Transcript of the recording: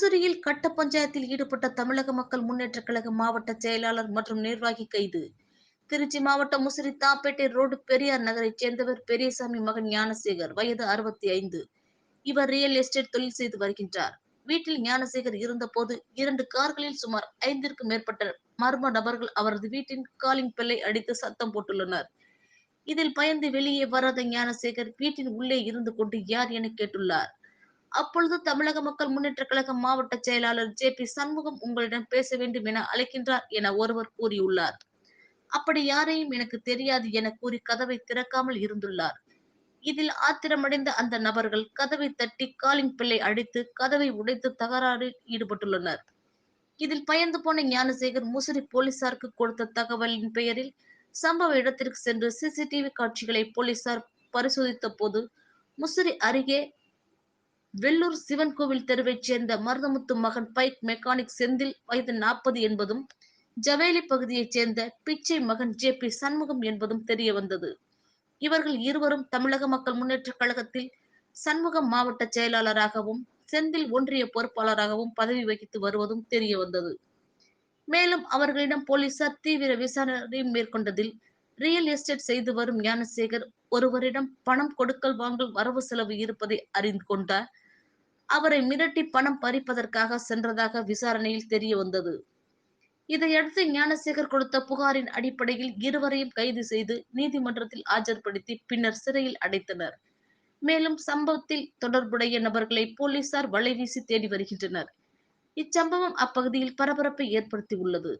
முசிறியில் கட்ட பஞ்சாயத்தில் ஈடுபட்ட தமிழக மக்கள் முன்னேற்ற கழக மாவட்ட செயலாளர் மற்றும் நிர்வாகி கைது. திருச்சி மாவட்டம் முசிறி தாப்பேட்டை ரோடு பெரியார் நகரைச் சேர்ந்தவர் பெரியசாமி மகன் ஞானசேகர் வயது அறுபத்தி ஐந்து இவர் ரியல் எஸ்டேட் தொழில் செய்து வருகின்றார். வீட்டில் ஞானசேகர் இருந்தபோது இரண்டு கார்களில் சுமார் ஐந்திற்கும் மேற்பட்ட மர்ம நபர்கள் அவரது வீட்டின் காலிங் பெல்லை அடித்து சத்தம் போட்டுள்ளனர். இதில் பயந்து வெளியே வராத ஞானசேகர் வீட்டின் உள்ளே இருந்து கொண்டு யார் என கேட்டுள்ளார். அப்பொழுது தமிழக மக்கள் முன்னேற்ற கழக மாவட்ட செயலாளர் ஜே பி சண்முகம் உங்களிடம் பேச வேண்டும் என அழைக்கின்றார் என ஒருவர் கூறியுள்ளார். அப்படி யாரையும் எனக்கு தெரியாது என கூறி கதவை திறக்காமல் இருந்துள்ளார். இதில் ஆத்திரமடைந்த அந்த நபர்கள் கதவை தட்டி காலிங் பிள்ளை அடித்து கதவை உடைத்து தகராறில் ஈடுபட்டுள்ளனர். இதில் பயந்து போன ஞானசேகர் முசிறி போலீசாருக்கு கொடுத்த தகவலின் பெயரில் சம்பவ இடத்திற்கு சென்று சிசிடிவி காட்சிகளை போலீசார் பரிசோதித்த போது முசிறி அருகே வெள்ளூர் சிவன் கோவில் தெருவைச் சேர்ந்த மருதமுத்து மகன் பைக் மெக்கானிக் செந்தில் வயது நாற்பது என்பதும் ஜவேலி பகுதியைச் சேர்ந்த பிச்சை மகன் ஜே பி சண்முகம் என்பதும் தெரிய வந்தது. இவர்கள் இருவரும் தமிழக மக்கள் முன்னேற்ற கழகத்தில் சண்முகம் மாவட்ட செயலாளராகவும் செந்தில் ஒன்றிய பொறுப்பாளராகவும் பதவி வகித்து வருவதும் தெரிய வந்தது. மேலும் அவர்களிடம் போலீசார் தீவிர விசாரணை மேற்கொண்டதில் ரியல் எஸ்டேட் செய்து வரும் ஞானசேகர் ஒருவரிடம் பணம் கொடுக்கல் வாங்கல் வரவு செலவு இருப்பதை அறிந்து கொண்டார். அவரை மிரட்டி பணம் பறிப்பதற்காக சென்றதாக விசாரணையில் தெரிய வந்தது. இதையடுத்து ஞானசேகர் கொடுத்த புகாரின் அடிப்படையில் இருவரையும் கைது செய்து நீதிமன்றத்தில் ஆஜர்படுத்தி பின்னர் சிறையில் அடைத்தனர். மேலும் சம்பவத்தில் தொடர்புடைய நபர்களை போலீசார் வலைவீசி தேடி வருகின்றனர். இச்சம்பவம் அப்பகுதியில் பரபரப்பை ஏற்படுத்தி உள்ளது